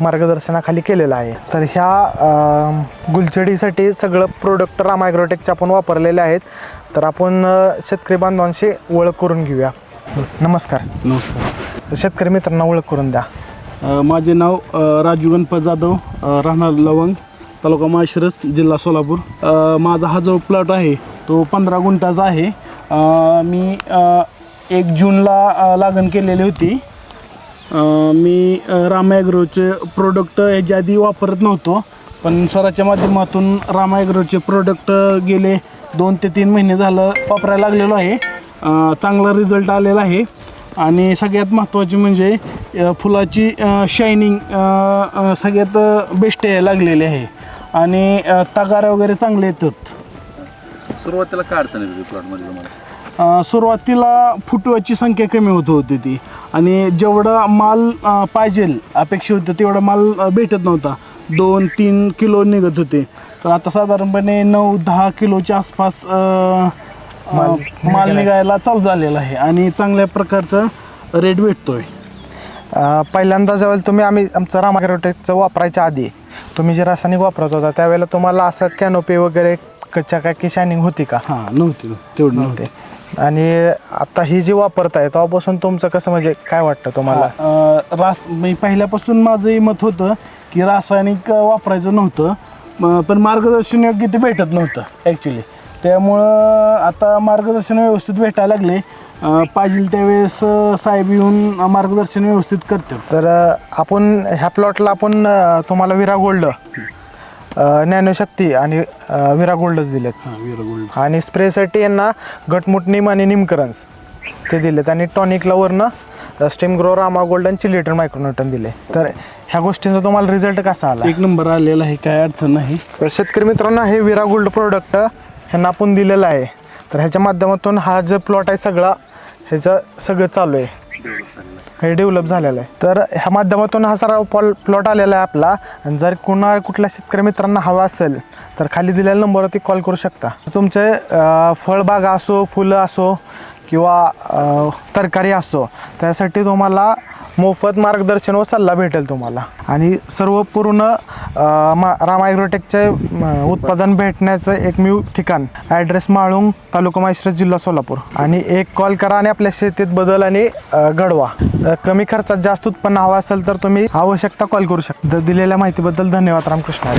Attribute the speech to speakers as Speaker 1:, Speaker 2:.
Speaker 1: मार्गदर्शनाखाली केलेला आहे. तर ह्या अ, गुलछडीसाठी सगळं प्रोडक्ट राम ॲग्रोटेकचे आपण वापरलेले आहेत. तर आपण शेतकरी बांधवांशी ओळख करून घेऊया. नमस्कार.
Speaker 2: नमस्कार.
Speaker 1: शेतकरी मित्रांना ओळख करून द्या.
Speaker 2: माझे नाव राजू गणपत जाधव राहणार लवंग तालुका माळशिरस जिल्हा सोलापूर. माझा हा जो प्लॉट आहे तो पंधरा गुंठाचा आहे. मी एक जूनला लागण केलेली होती. मी रामायग्रोचे ॲग्रोचे प्रोडक्ट याच्या आधी वापरत नव्हतो. पण सराच्या माध्यमातून रामायग्रोचे प्रोडक्ट गेले दोन ते तीन महिने झालं वापरायला लागलेलो आहे. चांगला रिझल्ट आलेला आहे. आणि सगळ्यात महत्त्वाची म्हणजे फुलाची शायनिंग सगळ्यात बेस्ट यायला लागलेली आहे. आणि अ, वगैरे चांगले येतात.
Speaker 3: सुरुवातीला काय अडचण येते प्लॉटमध्ये तुम्हाला?
Speaker 2: अ, सुरुवातीला फुटव्याची संख्या कमी होत होती ती. आणि जेवढा माल अ, पाहिजे अपेक्षा होतं तेवढा माल अ, भेटत नव्हता. दोन तीन किलो निघत होते. तर आता साधारणपणे नऊ दहा किलोच्या आसपास अ, अ, माल निघायला चालू झालेला आहे. आणि चांगल्या प्रकारचा रेट भेटतोय.
Speaker 1: अ, पहिल्यांदा ज्यावेळेला तुम्ही आम्ही आमचं राम ॲग्रोटेकचं वापरायच्या आधी तुम्ही जे रासायनिक वापरत होता त्यावेळेला तुम्हाला असं कॅनोपी वगैरे कच्च्या काय की शायनिंग होती का?
Speaker 2: हां नव्हती तेवढी नव्हते.
Speaker 1: आणि आता ही जी वापरताय तेव्हापासून तुमचं कसं म्हणजे काय वाटतं तुम्हाला?
Speaker 2: अ, रास मी पहिल्यापासून माझंही मत होतं की रासायनिक वापरायचं नव्हतं. म- पण मार्गदर्शन योग्य ते भेटत नव्हतं ॲक्च्युली त्यामुळं आता मार्गदर्शन व्यवस्थित भेटायला लागले. अ, पाहिजे त्यावेळेस अ, साहेब येऊन मार्गदर्शन व्यवस्थित करतात.
Speaker 1: तर अ, आपण ह्या प्लॉटला आपण अ, तुम्हाला विरा गोल्ड. ज्ञानशक्ती आणि अ, विरा गोल्डच दिलेत.
Speaker 2: हां
Speaker 1: आणि स्प्रेसाठी यांना गटमुट निम आणि निमकरन्स ते दिलेत. आणि टॉनिकला वरनं स्टेम ग्रो रामा गोल्ड आणि चिलिटन मायक्रोन्यूटन दिले. तर ह्या गोष्टींचा तुम्हाला रिझल्ट कसा आला?
Speaker 2: एक नंबर आलेला आहे काय अडचण नाही.
Speaker 1: तर शेतकरी मित्रांनो हे विरा गोल्ड प्रोडक्ट ह्यांना आपण दिलेलं आहे. तर ह्याच्या माध्यमातून हा जो प्लॉट आहे सगळा ह्याचं सगळं चालू आहे. हे डेव्हलप झालेलं आहे. तर ह्या माध्यमातून हा सारा पॉल प्लॉट आलेला आहे आपला. आणि जर कुणा कुठल्या शेतकरी मित्रांना हवा असेल तर खाली दिलेल्या नंबरवरती कॉल करू शकता. तुमचे फळबाग फळबागा असो फुलं असो किंवा तरकारी असो त्यासाठी तुम्हाला मोफत मार्गदर्शन व सल्ला भेटेल तुम्हाला. आणि सर्व पूर्ण मा राम उत्पादन भेटण्याचं एकमेव ठिकाण ॲड्रेस माळुंग तालुका माहेश्वरत जिल्हा सोलापूर. आणि एक कॉल करा आणि आपल्या शेतीत बदल आणि घडवा. कमी खर्चात जास्त उत्पन्न हवं असेल तर तुम्ही आवश्यकता कॉल करू शकता. दिलेल्या माहितीबद्दल धन्यवाद रामकृष्ण.